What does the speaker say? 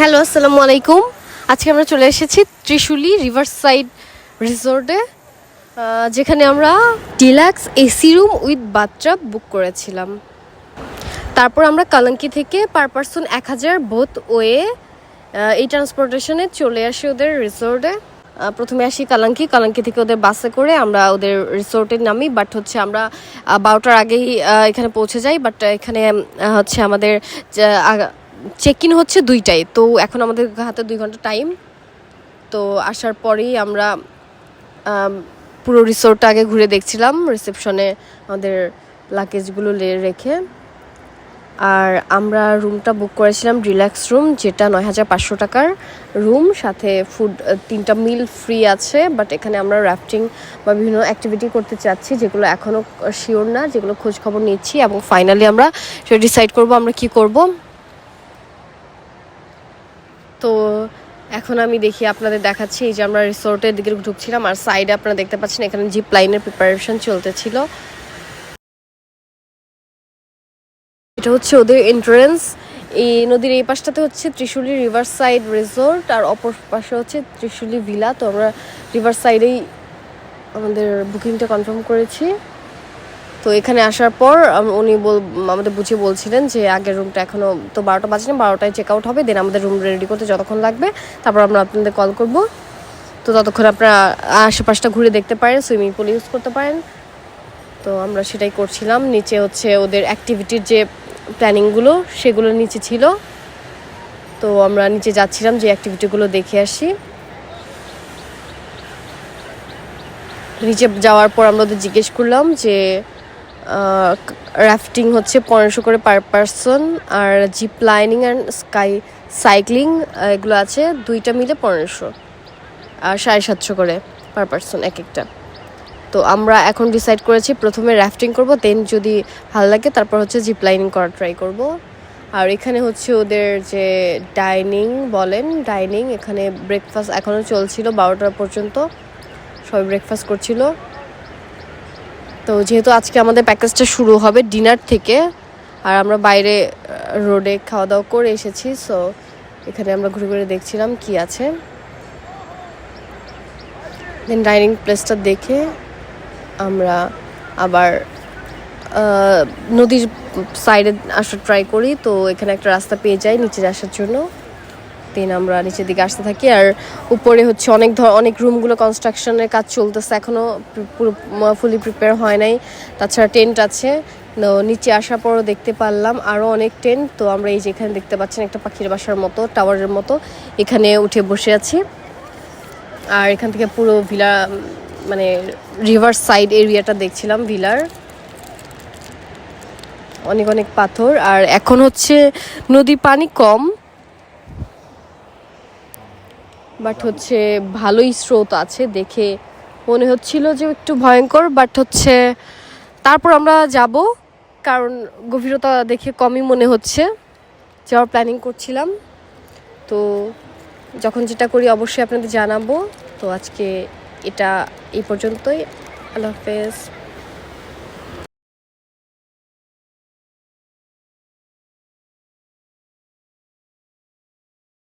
Hello, আসসালামু আলাইকুম। আজকে আমরা চলে এসেছি ত্রিশুলি রিভার সাইড রিসোর্টে যেখানে আমরা deluxe AC room with bathtub book করেছিলাম। তারপর আমরা কালাঙ্কি থেকে পার পারসন এক হাজার বোথ ওয়ে এই ট্রান্সপোর্টেশনে চলে আসি ওদের রিসোর্টে। প্রথমে আসি কালাঙ্কি কালাঙ্কি থেকে ওদের বাসে করে আমরা ওদের রিসোর্টে নামি, বাট হচ্ছে আমরা বারোটার আগেই এখানে পৌঁছে যাই, বাট এখানে হচ্ছে আমাদের চেক ইন হচ্ছে দুইটায় তো এখন আমাদের হাতে দুই ঘণ্টা টাইম তো আসার পরেই আমরা পুরো রিসোর্টটা আগে ঘুরে দেখছিলাম রিসেপশনে আমাদের লাগেজগুলো রেখে। আর আমরা রুমটা বুক করেছিলাম রিল্যাক্স রুম যেটা নয় হাজার পাঁচশো টাকার রুম সাথে ফুড তিনটা মিল ফ্রি আছে বাট এখানে আমরা রাফটিং বা বিভিন্ন অ্যাক্টিভিটি করতে চাচ্ছি, যেগুলো এখনও শিওর না, যেগুলো খোঁজ খবর নিচ্ছি। এবং ফাইনালি আমরা সেটা ডিসাইড করব আমরা কি করব। তো এখন আমি দেখি আপনাদের দেখাচ্ছি, এই যে আমরা রিসোর্টের দিকে ঢুকছিলাম আর সাইডে আপনারা দেখতে পাচ্ছেন এখানে জিপ লাইনের প্রিপারেশন চলতেছিল। এটা হচ্ছে ওদের এন্ট্রেন্স এই নদীর এই পাশটাতে হচ্ছে ত্রিশুলি রিভার সাইড রিসোর্ট আর অপর পাশে হচ্ছে ত্রিশুলি ভিলা তো আমরা রিভার সাইডেই আমাদের বুকিংটা কনফার্ম করেছি। তো এখানে আসার পর উনি বল, আমাদের বুঝিয়ে বলছিলেন যে আগের রুমটা এখনও তো বারোটা বাজে না বারোটায় চেক আউট হবে দেন আমাদের রুম রেডি করতে যতক্ষণ লাগবে। তারপর আমরা আপনাদের কল করব। তো ততক্ষণ আপনারা আশেপাশটা ঘুরে দেখতে পারেন সুইমিং পুল ইউজ করতে পারেন। তো আমরা সেটাই করছিলাম। নিচে হচ্ছে ওদের অ্যাক্টিভিটির যে প্ল্যানিংগুলো সেগুলো নিচে ছিল। তো আমরা নিচে যাচ্ছিলাম, যে অ্যাক্টিভিটিগুলো দেখে আসি। নিচে যাওয়ার পর আমরা ওদের জিজ্ঞেস করলাম যে রাফটিং হচ্ছে পনেরোশো করে per person R zip lining and sky cycling এগুলো আছে দুইটা মিলে পনেরোশো, আর সাড়ে সাতশো করে পার পারসন এক একটা। তো আমরা এখন ডিসাইড করেছি প্রথমে রাফটিং করব দেন যদি ভালো লাগে তারপর হচ্ছে জিপ লাইনিং করা ট্রাই করব। আর এখানে হচ্ছে ওদের যে ডাইনিং বলেন ডাইনিং এখানে ব্রেকফাস্ট এখনও চলছিল বারোটা পর্যন্ত, সবাই ব্রেকফাস্ট করছিল। তো যেহেতু আজকে আমাদের প্যাকেজটা শুরু হবে ডিনার থেকে, আর আমরা বাইরে রোডে খাওয়া দাওয়া করে এসেছি সো এখানে আমরা ঘুরে ঘুরে দেখছিলাম কি আছে। দেন ডাইনিং প্লেসটা দেখে আমরা আবার নদীর সাইডে আসার ট্রাই করি, তো এখানে একটা রাস্তা পেয়ে যাই নিচে আসার জন্য। দেন আমরা নিচের দিকে আসতে থাকি আর উপরে হচ্ছে অনেক ধর অনেক রুমগুলো কনস্ট্রাকশনের কাজ চলতেছে। এখনও পুরো ফুলি প্রিপেয়ার হয় নাই। তাছাড়া টেন্ট আছে। তো নিচে আসার পরও দেখতে পারলাম আরও অনেক টেন্ট তো আমরা এই যে এখানে দেখতে পাচ্ছেন একটা পাখির বাসার মতো টাওয়ারের মতো। এখানে উঠে বসে আছি। আর এখান থেকে পুরো ভিলা মানে রিভার সাইড এরিয়াটা দেখছিলাম ভিলার অনেক অনেক পাথর। আর এখন হচ্ছে নদীর পানি কম। বাট হচ্ছে ভালোই স্রোত আছে দেখে মনে হচ্ছিল যে একটু ভয়ঙ্কর, বাট হচ্ছে তারপর আমরা যাব, কারণ গভীরতা দেখে কমই মনে হচ্ছে। যাওয়ার প্ল্যানিং করছিলাম। তো যখন যেটা করি অবশ্যই আপনাদের জানাব। তো আজকে এটা এই পর্যন্তই। আল্লাহ হাফেজ।